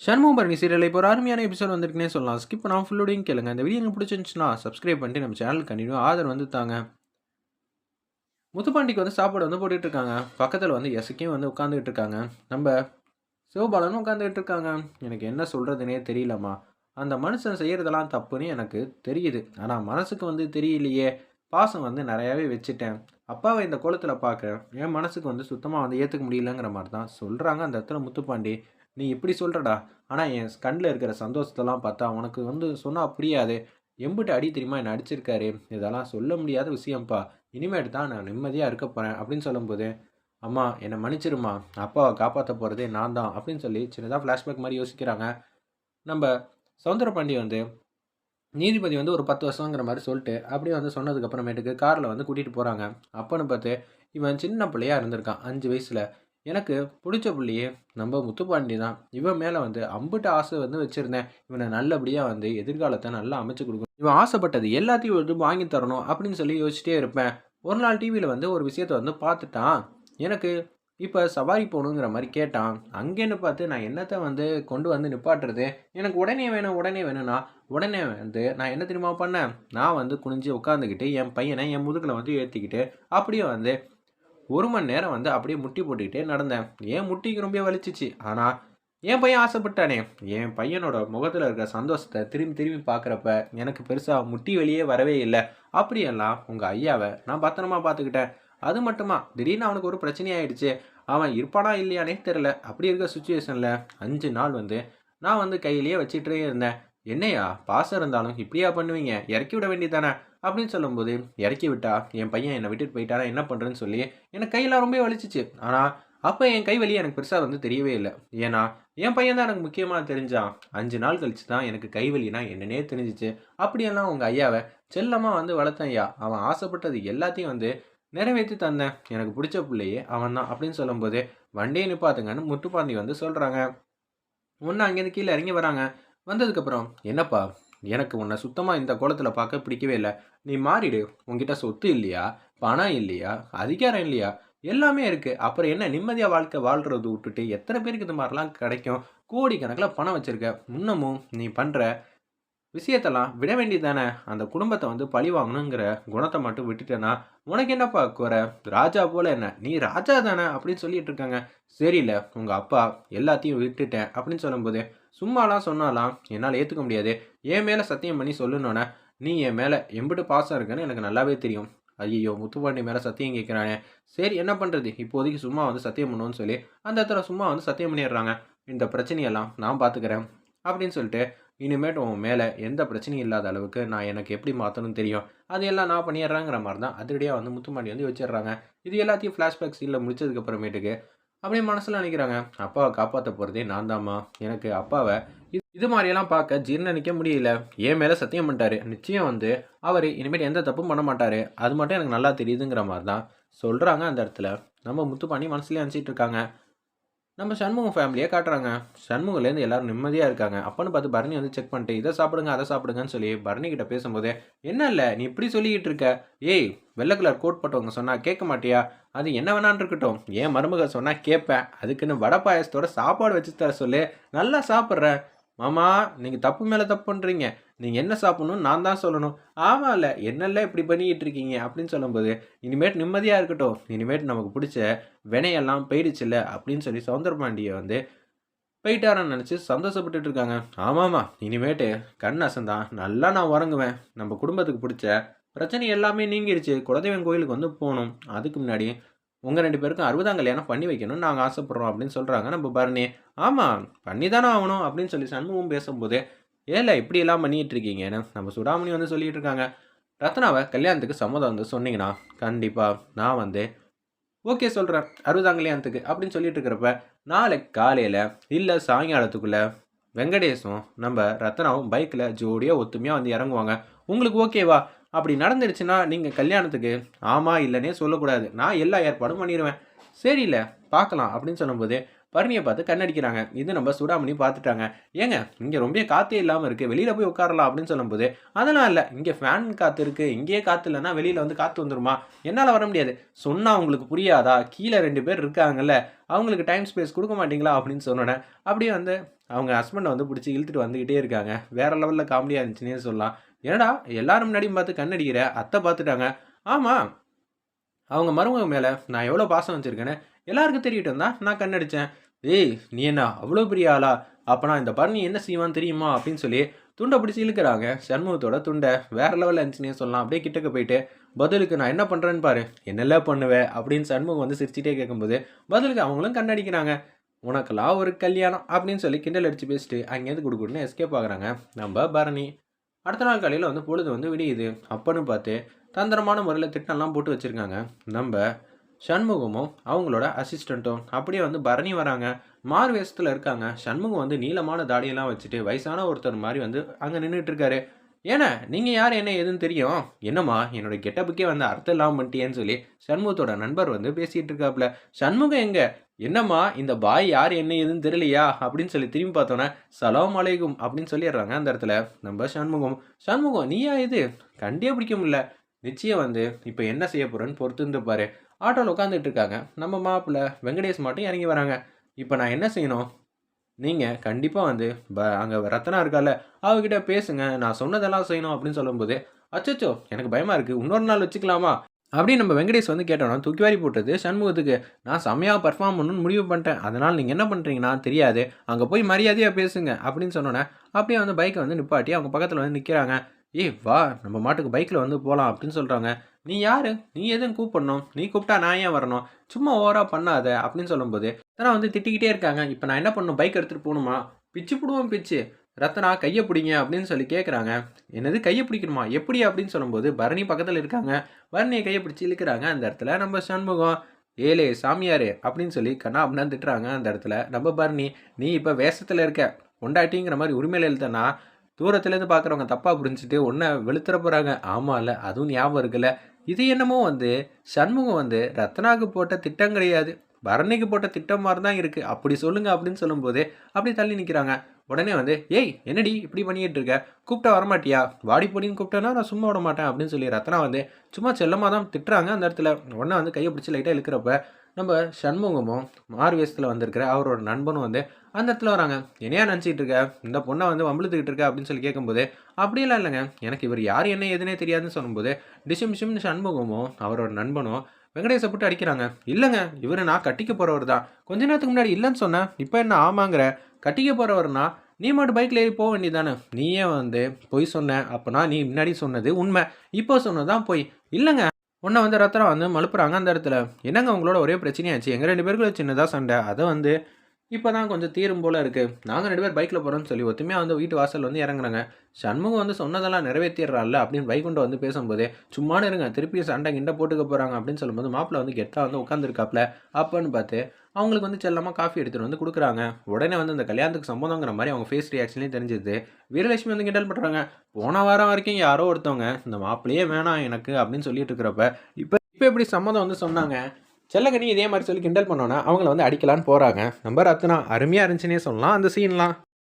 Shanmugam Bharani serial இப்போ ஒரு அருமையான எபிசோட் வந்திருக்குனே சொல்லலாம். ஸ்கிப் நான் ஃபுல்லோடையும் கேளுங்க. இந்த வீடியோ உங்களுக்கு பிடிச்சிருந்துச்சுன்னா சப்ஸ்கிரைப் பண்ணிட்டு நம்ம சேனல் கண்டினியூ ஆதர் வந்து தாங்க. முத்துப்பாண்டிக்கு வந்து சாப்பாடு வந்து போட்டுட்டு இருக்காங்க. பக்கத்தில் வந்து எசக்கியும் வந்து உட்காந்துக்கிட்டு இருக்காங்க. நம்ம சிவபாலனும் உட்காந்துக்கிட்டு இருக்காங்க. எனக்கு என்ன சொல்கிறதுனே தெரியலம்மா. அந்த மனுஷன் செய்கிறதெல்லாம் தப்புன்னு எனக்கு தெரியுது. ஆனால் மனசுக்கு வந்து தெரியலையே. பாசம் வந்து நிறையாவே வச்சுட்டேன். அப்பாவை இந்த கோலத்தில் பார்க்குறேன். என் மனசுக்கு வந்து சுத்தமாக வந்து ஏற்றுக்க முடியலங்கிற மாதிரி தான் சொல்கிறாங்க அந்த இடத்துல முத்துப்பாண்டி. நீ இப்படி சொல்கிறடா ஆனால் என் கண்ணில் இருக்கிற சந்தோஷத்தெல்லாம் பார்த்தா உனக்கு வந்து சொன்னால் புரியாது. எம்பிட்டு அடி தெரியுமா? என்னை அடிச்சிருக்காரு. இதெல்லாம் சொல்ல முடியாத விஷயம்ப்பா. இனிமேட்டு தான் நான் நிம்மதியாக இருக்க போகிறேன் அப்படின்னு சொல்லும்போது அம்மா என்னை மன்னிச்சிருமா அப்பாவை காப்பாற்ற போகிறதே நான் தான் அப்படின்னு சொல்லி சின்னதாக ஃப்ளாஷ்பேக் மாதிரி யோசிக்கிறாங்க. நம்ம சவுந்தரபாண்டி வந்து நீதிபதி வந்து ஒரு பத்து வருஷங்கிற மாதிரி சொல்லிட்டு அப்படியே வந்து சொன்னதுக்கப்புறமேட்டுக்கு காரில் வந்து கூட்டிகிட்டு போகிறாங்க அப்போன்னு பார்த்து இவன் சின்ன பிள்ளையா இருந்திருக்கான் அஞ்சு வயசில். எனக்கு பிடிச்ச புள்ளியே நம்ம முத்துப்பாண்டி தான். இவன் மேலே வந்து அம்புட்டு ஆசை வந்து வச்சுருந்தேன். இவனை நல்லபடியாக வந்து எதிர்காலத்தை நல்லா அமைச்சு கொடுக்கணும். இவன் ஆசைப்பட்டது எல்லாத்தையும் வந்து வாங்கி தரணும் அப்படின்னு சொல்லி யோசிச்சிட்டே இருப்பேன். ஒரு நாள் டிவியில் வந்து ஒரு விஷயத்தை வந்து பார்த்துட்டான். எனக்கு இப்போ சவாரி போகணுங்கிற மாதிரி கேட்டான். அங்கேன்னு பார்த்து நான் என்னத்தை வந்து கொண்டு வந்து நிப்பாட்டுறது? எனக்கு உடனே வேணும் உடனே வேணும்னா உடனே வந்து நான் என்ன தெரியுமா பண்ணேன்? நான் வந்து குனிஞ்சு உட்காந்துக்கிட்டு என் பையனை என் முதுகில் வந்து ஏற்றிக்கிட்டு அப்படியே வந்து ஒரு மணி நேரம் வந்து அப்படியே முட்டி போட்டுக்கிட்டே நடந்தேன். ஏன் முட்டிக்கு ரொம்ப வலிச்சிச்சு? ஆனால் என் பையன் ஆசைப்பட்டானே. என் பையனோட முகத்தில் இருக்கிற சந்தோஷத்தை திரும்பி திரும்பி பார்க்குறப்ப எனக்கு பெருசாக முட்டி வெளியே வரவே இல்லை. அப்படியெல்லாம் உங்கள் ஐயாவை நான் பத்திரமா பார்த்துக்கிட்டேன். அது மட்டுமா? திடீர்னு அவனுக்கு ஒரு பிரச்சனை ஆயிடுச்சு அவன் இருப்பானா இல்லையானே தெரில அப்படி இருக்க சுச்சுவேஷனில் அஞ்சு நாள் வந்து நான் வந்து கையிலேயே வச்சுட்டே இருந்தேன். என்னையா பாசம் இருந்தாலும் இப்படியா பண்ணுவீங்க? இறக்கி விட வேண்டியதானே அப்படின்னு சொல்லும்போது இறக்கி விட்டா? என் பையன் என்னை விட்டுட்டு போயிட்டாரா என்ன பண்ணுறேன்னு சொல்லி எனக்கு கையெல்லாம் ரொம்ப வலிச்சிச்சு. ஆனால் அப்போ என் கை வலி எனக்கு பெருசாக வந்து தெரியவே இல்லை. ஏன்னா என் பையன் தான் எனக்கு முக்கியமாக தெரிஞ்சான் அஞ்சு நாள் கழிச்சு தான் எனக்கு கை வலினா என்னன்னே தெரிஞ்சிச்சு. அப்படியெல்லாம் உங்கள் ஐயாவை செல்லமாக வந்து வளர்த்தேன் ஐயா. அவன் ஆசைப்பட்டது எல்லாத்தையும் வந்து நிறைவேற்றி தந்தேன். எனக்கு பிடிச்ச பிள்ளையே அவன் தான். அப்படின்னு சொல்லும்போது வண்டியை நிப்பாத்துங்கன்னு முட்டுப்பாந்தி வந்து சொல்கிறாங்க ஒன்று அங்கேருந்து கீழே இறங்கி வராங்க. வந்ததுக்கப்புறம் என்னப்பா எனக்கு உன்னை சுத்தமாக இந்த கோலத்தில் பார்க்க பிடிக்கவே இல்லை. நீ மாறிடு. உங்ககிட்ட சொத்து இல்லையா? பணம் இல்லையா? அதிகாரம் இல்லையா? எல்லாமே இருக்குது அப்புறம் என்ன? நிம்மதியாக வாழ்க்கை வாழ்கிறது விட்டுட்டு எத்தனை பேருக்கு இது மாதிரிலாம் கிடைக்கும்? கோடிக்கணக்கில் பணம் வச்சுருக்க. இன்னமும் நீ பண்ணுற விஷயத்தெல்லாம் விட வேண்டியதானே அந்த குடும்பத்தை வந்து பழி வாங்கணுங்கிற குணத்தை மட்டும் விட்டுட்டேன்னா உனக்கு என்னப்பா குறை? ராஜா போல என்ன? நீ ராஜா தானே அப்படின்னு சொல்லிட்டு இருக்காங்க. சரியில்லை. உங்கள் அப்பா எல்லாத்தையும் விட்டுட்டேன் அப்படின்னு சொல்லும்போது சும்மாலாம் சொன்னாலாம் என்னால் ஏற்றுக்க முடியாது. என் மேலே சத்தியம் பண்ணி சொல்லணுன்னே நீ என் மேலே எம்பிட்டு பாசம் இருக்குன்னு எனக்கு நல்லாவே தெரியும். ஐயோ முத்துப்பாண்டி மேலே சத்தியம் கேட்குறானே சரி என்ன பண்ணுறது இப்போதைக்கு சும்மா வந்து சத்தியம் பண்ணுவோன்னு சொல்லி அந்த இடத்துல சும்மா வந்து சத்தியம் பண்ணிடுறாங்க. இந்த பிரச்சனையெல்லாம் நான் பார்த்துக்கிறேன் அப்படின்னு சொல்லிட்டு இனிமேட்டு உன் மேலே எந்த பிரச்சனையும் இல்லாத அளவுக்கு நான் எனக்கு எப்படி மாற்றணும்னு தெரியும்? அதையெல்லாம் எல்லாம் நான் பண்ணிடுறாங்கிற மாதிரி தான் அதிரடியாக வந்து முத்துமாண்டி வந்து வச்சிடுறாங்க. இது எல்லாத்தையும் ஃப்ளாஷ்பேக் சீனில் முடிச்சதுக்கு அப்புறமேட்டுக்கு அப்படியே மனசில் நினைக்கிறாங்க. அப்பாவை காப்பாற்ற போகிறதே நான் தாம்மா எனக்கு அப்பாவை இது இது மாதிரியெல்லாம் பார்க்க ஜீர்ணிக்க முடியல. என் மேலே சத்தியம் பண்ணிட்டாரு. நிச்சயம் வந்து அவர் இனிமேல் எந்த தப்பும் பண்ண மாட்டார். அது மட்டும் எனக்கு நல்லா தெரியுதுங்கிற மாதிரி தான் சொல்கிறாங்க அந்த இடத்துல. நம்ம முத்துப்பாண்டி மனசுலேயே அனுப்பிச்சிட்டு இருக்காங்க. நம்ம சண்முகம் ஃபேமிலியே காட்டுறாங்க. சண்முகலேருந்து எல்லாரும் நிம்மதியாக இருக்காங்க. அப்பன்னு பார்த்து பரணி வந்து செக் பண்ணிட்டு இதை சாப்பிடுங்க அதை சாப்பிடுங்கன்னு சொல்லி பரணி கிட்ட பேசும்போது என்ன இல்லை நீ இப்படி சொல்லிக்கிட்டு இருக்க? ஏய் வெள்ளை கலர் கோட் போட்டவங்க சொன்னால் கேட்க மாட்டியா? அது என்ன வேணான்ருக்கட்டும் ஏன் மருமக சொன்னால் கேட்பேன். அதுக்குன்னு வடை பாயசத்தோட சாப்பாடு வச்சு தர சொல்லு. நல்லா சாப்பிட்றேன் மாமா நீங்கள் தப்பு மேலே தப்பு பண்ணுறீங்க நீங்கள் என்ன சாப்பிட்ணும் நான் தான் சொல்லணும். ஆமாம் இல்லை என்னெல்லாம் இப்படி பண்ணிக்கிட்டு இருக்கீங்க அப்படின்னு சொல்லும்போது இனிமேட் நிம்மதியாக இருக்கட்டும். இனிமேட் நமக்கு பிடிச்ச வினையெல்லாம் போயிடுச்சுல்ல அப்படின்னு சொல்லி சவுந்தரபாண்டியை வந்து போயிட்டாரன்னு நினச்சி சந்தோஷப்பட்டுட்டு இருக்காங்க. ஆமாம்மா இனிமேட்டு கண் அசந்தான் நல்லா நான் உறங்குவேன். நம்ம குடும்பத்துக்கு பிடிச்ச பிரச்சனை எல்லாமே நீங்கிடுச்சு குலதெய்வம் கோயிலுக்கு வந்து போகணும் அதுக்கு முன்னாடி உங்கள் ரெண்டு பேருக்கும் அறுபதாம் கல்யாணம் பண்ணி வைக்கணும்னு நாங்கள் ஆசைப்பட்றோம் அப்படின்னு சொல்கிறாங்க நம்ம பரணி. ஆமாம் பண்ணி தானே ஆகணும் அப்படின்னு சொல்லி சண்முகம் பேசும்போது ஏல இப்படியெல்லாம் பண்ணிகிட்டு இருக்கீங்கன்னு நம்ம சுடாமணி வந்து சொல்லிகிட்டு இருக்காங்க. ரத்னாவை கல்யாணத்துக்கு சம்மதம் வந்து சொன்னீங்கன்னா கண்டிப்பாக நான் வந்து ஓகே சொல்கிறேன் அறுபதாம் கல்யாணத்துக்கு அப்படின்னு சொல்லிட்டு இருக்கிறப்ப நாளைக்கு காலையில் இல்லை சாயங்காலத்துக்குள்ளே வெங்கடேஷும் நம்ம ரத்னாவும் பைக்கில் ஜோடியாக ஒத்துமையாக வந்து இறங்குவாங்க. உங்களுக்கு ஓகேவா அப்படி நடந்துருச்சுன்னா நீங்கள் கல்யாணத்துக்கு ஆமாம் இல்லைன்னே சொல்லக்கூடாது. நான் எல்லா ஏற்பாடும் பண்ணிடுவேன் இல்லை பார்க்கலாம் அப்படின்னு சொல்லும்போது பரணியை பார்த்து கண்ணடிக்கிறாங்க. இது நம்ம சுடாமணி பார்த்துட்டாங்க. ஏங்க இங்கே ரொம்ப காற்றே இல்லாமல் இருக்குது வெளியில் போய் உட்காரலாம் அப்படின்னு சொல்லும்போது அதெல்லாம் இல்லை. இங்கே ஃபேன் காற்று இருக்குது இங்கேயே காற்று இல்லைன்னா வெளியில் வந்து காற்று வந்துருமா? என்னால் வர முடியாது. சொன்னால் அவங்களுக்கு புரியாதா? கீழே ரெண்டு பேர் இருக்காங்கல்ல. அவங்களுக்கு டைம் ஸ்பேஸ் கொடுக்க மாட்டீங்களா? அப்படின்னு சொன்னோன்னே அப்படியே வந்து அவங்க ஹஸ்பண்டை வந்து பிடிச்சி இழுத்துட்டு வந்துக்கிட்டே இருக்காங்க. வேறு லெவலில் காமெடியாக இருந்துச்சுன்னே சொல்லலாம். என்னடா எல்லாரும் முன்னாடியும் பார்த்து கண்ணடிக்கிற அத்தை பார்த்துட்டாங்க. ஆமாம் அவங்க மருமக மேலே நான் எவ்வளோ பாசம் வச்சுருக்கேன்னு எல்லாருக்கும் தெரியட்டும் தான் நான் கண்ணடித்தேன் ஏய் நீ என்ன அவ்வளோ பெரிய ஆளா? அப்போனா இந்த பரணி என்ன செய்வான்னு தெரியுமா? அப்படின்னு சொல்லி துண்டை பிடிச்சி இழுக்கிறாங்க. சண்முகத்தோட துண்டை வேற லெவலில் இருந்துச்சுன்னே சொல்லலாம். அப்படியே கிட்டக்க போயிட்டு பதிலுக்கு நான் என்ன பண்ணுறேன்னு பாரு என்னெல்லாம் பண்ணுவேன் அப்படின்னு சண்முகம் வந்து சிரிச்சிட்டே கேட்கும்போது பதிலுக்கு அவங்களும் கண்ணடிக்கிறாங்க. உனக்கெல்லாம் ஒரு கல்யாணம் அப்படின்னு சொல்லி கிண்டல் அடித்து பேசிட்டு அங்கேருந்து கொடுக்குன்னு எஸ்கேப் ஆகுறாங்க. நம்ம பரணி. அடுத்த நாள் காலையில் வந்து பொழுது வந்து விடியுது. அப்பன்னு பார்த்து தந்திரமான முறையில் திட்டம்லாம் போட்டு வச்சுருக்காங்க. நம்ம சண்முகமும் அவங்களோட அசிஸ்டண்ட்டும் அப்படியே வந்து பரணி வராங்க. மாறு வேஷத்தில் இருக்காங்க. சண்முகம் வந்து நீளமான தாடியெல்லாம் வச்சுட்டு வயசான ஒருத்தர் மாதிரி வந்து அங்கே நின்றுட்டு இருக்காரு. ஏன்னா நீங்கள் யார் என்ன ஏதுன்னு தெரியும். என்னம்மா என்னோட கெட்டப்புக்கே வந்து அர்த்தம் இல்லாமல் பண்ணிட்டேன்னு சொல்லி சண்முகத்தோட நண்பர் வந்து பேசிகிட்டு இருக்காப்புல சண்முகம் எங்க? என்னம்மா இந்த பாய் யார் என்ன ஏதுன்னு தெரியலையா? அப்படின்னு சொல்லி திரும்பி பார்த்தோன்னே சலாம் அலைகும் அப்படின்னு சொல்லிடுறாங்க அந்த இடத்துல நம்ம சண்முகம். சண்முகம் நீயா இது? கண்டே பிடிக்க முடியல. நிச்சயம் வந்து இப்போ என்ன செய்ய போகிறேன்னு பொறுத்து இருந்து பாரு. ஆட்டோவில் உட்காந்துட்டு இருக்காங்க. நம்ம மாப்பிள்ள வெங்கடேஷ் மட்டும் இறங்கி வராங்க. இப்போ நான் என்ன செய்யணும்? நீங்கள் கண்டிப்பாக வந்து ப அங்கே ரத்தனா இருக்கால அவகிட்ட பேசுங்க நான் சொன்னதெல்லாம் செய்யணும் அப்படின்னு சொல்லும்போது அச்சோ எனக்கு பயமாக இருக்குது இன்னொரு நாள் வச்சுக்கலாமா? அப்படின்னு நம்ம வெங்கடேஷ் வந்து கேட்டோம்னா தூக்கி வாரி போட்டது சண்முகத்துக்கு நான் செம்மையாக பர்ஃபார்ம் பண்ணணும்னு முடிவு பண்ணிட்டேன் அதனால் நீங்கள் என்ன பண்ணுறீங்கன்னா தெரியாது அங்கே போய் மரியாதையாக பேசுங்க அப்படின்னு சொன்னோன்னே அப்படியே வந்து பைக்கை வந்து நிப்பாட்டி அவங்க பக்கத்தில் வந்து நிற்கிறாங்க ஏய் வா நம்ம மாட்டுக்கு பைக்கில் வந்து போகலாம் அப்படின்னு சொல்கிறாங்க நீ யார்? நீ எதுவும் கூப்பிடணும்? நீ கூப்பிட்டா நான் ஏன் வரணும்? சும்மா ஓவராக பண்ணாத அப்படின்னு சொல்லும்போது ரத்தனா வந்து திட்டிக்கிட்டே இருக்காங்க. இப்போ நான் என்ன பண்ணணும்? பைக் எடுத்துகிட்டு போகணுமா? பிச்சு பிடுவோம் பிச்சு. ரத்னா கையை பிடிங்க அப்படின்னு சொல்லி கேட்குறாங்க என்னது கையை பிடிக்கணுமா? எப்படி அப்படின்னு சொல்லும்போது பரணி பக்கத்தில் இருக்காங்க. பரணியை கையை பிடிச்சி இழுக்கிறாங்க. அந்த இடத்துல நம்ம சண்முகம். ஏலே சாமியார் அப்படின்னு சொல்லி கண்ணா அப்படின்னு திட்டுறாங்க அந்த இடத்துல. நம்ம பரணி நீ இப்போ வேஷத்தில் இருக்க. கொண்டாட்டிங்கிற மாதிரி உரிமையில் எழுத்தனா தூரத்துலேருந்து பார்க்குறவங்க தப்பாக புரிஞ்சுட்டு ஒன்றை வெளுத்துற போகிறாங்க ஆமாம் இல்லை. அதுவும் ஞாபகம் இருக்குல்ல. இது என்னமோ வந்து சண்முகம் வந்து ரத்னாவுக்கு போட்ட திட்டம் கிடையாது. பரணிக்கு போட்ட திட்டம் மாதிரி தான் இருக்குது அப்படி சொல்லுங்கள் அப்படின்னு சொல்லும்போது அப்படி தள்ளி நிற்கிறாங்க உடனே வந்து ஏய் என்னடி இப்படி பண்ணிட்டு இருக்க? கூப்பிட்டா வரமாட்டியா? வாடி பொடின்னு கூப்பிட்டேன்னா நான் சும்மா விட மாட்டேன். அப்படின்னு சொல்லி ரத்னா வந்து சும்மா செல்லமாக தான் திட்டுறாங்க அந்த இடத்துல. உடனே வந்து கையை பிடிச்சி லைட்டாக இழுக்கிறப்ப நம்ம சண்முகமும் மாறு வேஷத்தில் வந்திருக்கிற அவரோட நண்பனும் வந்து அந்த இடத்துல வராங்க. என்னையா நினச்சிட்டு இருக்க? இந்த பொண்ணை வந்து வம்பிழுத்துக்கிட்டு இருக்க? அப்படின்னு சொல்லி கேட்கும்போது அப்படியெல்லாம் இல்லைங்க. எனக்கு இவர் யார் என்ன எதுனே தெரியாதுன்னு சொல்லும்போது டிஷம் டிஷம்னு சண்முகமும் அவரோட நண்பனும் வெங்கடேஷை போட்டு அடிக்கிறாங்க. இல்லைங்க இவர் நான் கட்டிக்க போகிறவர் தான். கொஞ்ச நேரத்துக்கு முன்னாடி இல்லைன்னு சொன்னேன். இப்போ என்ன ஆமாங்கிற? கட்டிக்க போகிறவர்னா நீ மட்டும் பைக்கில் ஏறி போக வேண்டியதானே நீயே வந்து பொய் சொன்ன அப்போனா நீ முன்னாடி சொன்னது உண்மை. இப்போ சொன்னதான் பொய். இல்லைங்க உன்னை வந்து ரத்தனம் வந்து மழுப்புறாங்க அந்த இடத்துல. என்னங்க உங்களோட ஒரே பிரச்சனையாச்சு? எங்கள் ரெண்டு பேருக்குள்ள சின்னதாக சண்டை. அதை வந்து இப்போ தான் கொஞ்சம் தீரும் போல் இருக்குது நாங்கள் ரெண்டு பேர் பைக்கில் போகிறோம்னு சொல்லி ஒத்துமையாக வந்து வீட்டு வாசல் வந்து இறங்குறாங்க. சண்முகம் வந்து சொன்னதெல்லாம் நிறைவேற்றிடுறாள் அப்படின்னு வைகுண்டம் வந்து பேசும்போதே சும்மானு இருங்க திருப்பி சண்டை கிண்டை போட்டுக்க போகிறாங்க அப்படின்னு சொல்லும்போது மாப்பிள்ள வந்து கெட்டாக வந்து உட்காந்துருக்காப்ல அப்போன்னு பார்த்து அவங்களுக்கு வந்து செல்லமாக காஃபி எடுத்துகிட்டு வந்து கொடுக்குறாங்க. உடனே வந்து அந்த கல்யாணத்துக்கு சம்மந்தங்கிற மாதிரி அவங்க ஃபேஸ் ரியாக்ஷன்லேயும் தெரிஞ்சுது. வீரலட்சுமி வந்து கிண்டல் பண்ணுறாங்க போன வாரம் வரைக்கும் யாரோ ஒருத்தவங்க இந்த மாப்பிள்ளையே வேணாம் எனக்கு அப்படின்னு சொல்லிட்டு இருக்கிறப்ப இப்போ இப்போ எப்படி சம்மதம் வந்து சொன்னாங்க? செல்லகனி இதே மாதிரி சொல்லி கிண்டல் பண்ணோன்னா அவங்கள வந்து அடிக்கலான்னு போகிறாங்க நம்ம ரத்னா அருமையாக இருந்துச்சுன்னே சொல்லலாம். அந்த சீன்லாம்